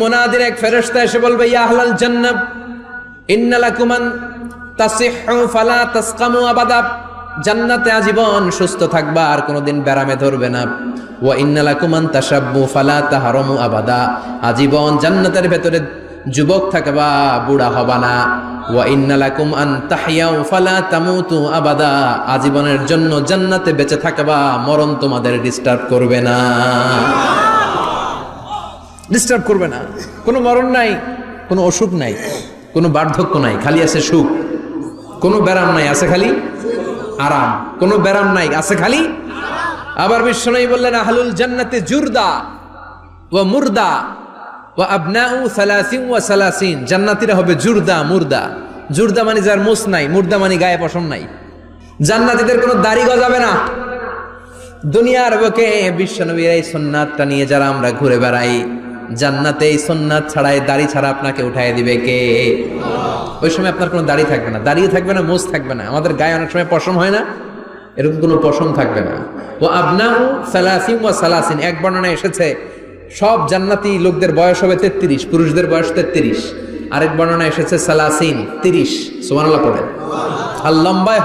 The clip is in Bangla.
মোনাদির এক ফেরেশতা এসে বলবে, ইয়া জান্নাত ইন্নালাকুমান তাসিহু, ফালা তাসকামু জান্নাতে আজীবন সুস্থ থাকবা, আর কোনোদিন ব্যারামে ধরবে না। ফালা তাহারমু আবাদা। আজীবন জান্নাতের ভেতরে যুবক থাকবা, বুড়া হবা না। ওয়া ইন্নালাকুম আন তাহইয়াউ, ফালা তামুতু আবাদা। আজীবনের জন্য জান্নাতে বেঁচে থাকবা, মরণ তোমাদের ডিস্টার্ব করবে না। ডিস্টার্ব করবে না। কোনো মরণ নাই, কোনো অসুখ নাই, কোনো বার্ধক্য নাই, খালি আছে সুখ। কোনো ব্যারাম নাই, আছে খালি আরাম। কোনো ব্যারাম নাই, আছে খালি আবার বিশ্বনবী বললেন, আহলুল জান্নাতে জুরদা ও মুর্দা ও আবনাউ সালাসিন ওয়া সালাসিন। জান্নাতীরা হবে জুরদা, মুর্দা। জুরদা মানে যার মুস নাই, মুর্দা মানে গায়ে পশম নাই। জান্নাতীদের কোনো দাড়ি গজাবে না। দুনিয়ার বুকে বিশ্বনবীর এই সোননাথটা নিয়ে যারা আমরা ঘুরে বেড়াই জান্নাতে এই সোননাথ ছাড়াই দাড়ি ছাড়া আপনাকে উঠাই দিবে কে? ওই সময় আপনার কোনো দাড়ি থাকবে না। দাড়িও থাকবে না, মোজ থাকবে না। আমাদের গায়ে অনেক সময় পশম হয় না, এরকম কোনো পশম থাকবে না। ও আবনাউ সালাসিন ও সালাসিন। এক বর্ণনা এসেছে, সব জান্নাতি লোকদের বয়স হবে তেত্রিশ, পুরুষদের বয়স তেত্রিশ। আরেক বর্ণনা এসেছে সালাসিন, তিরিশ। সোমানাল্লাহ পড়ে আর লম্বায়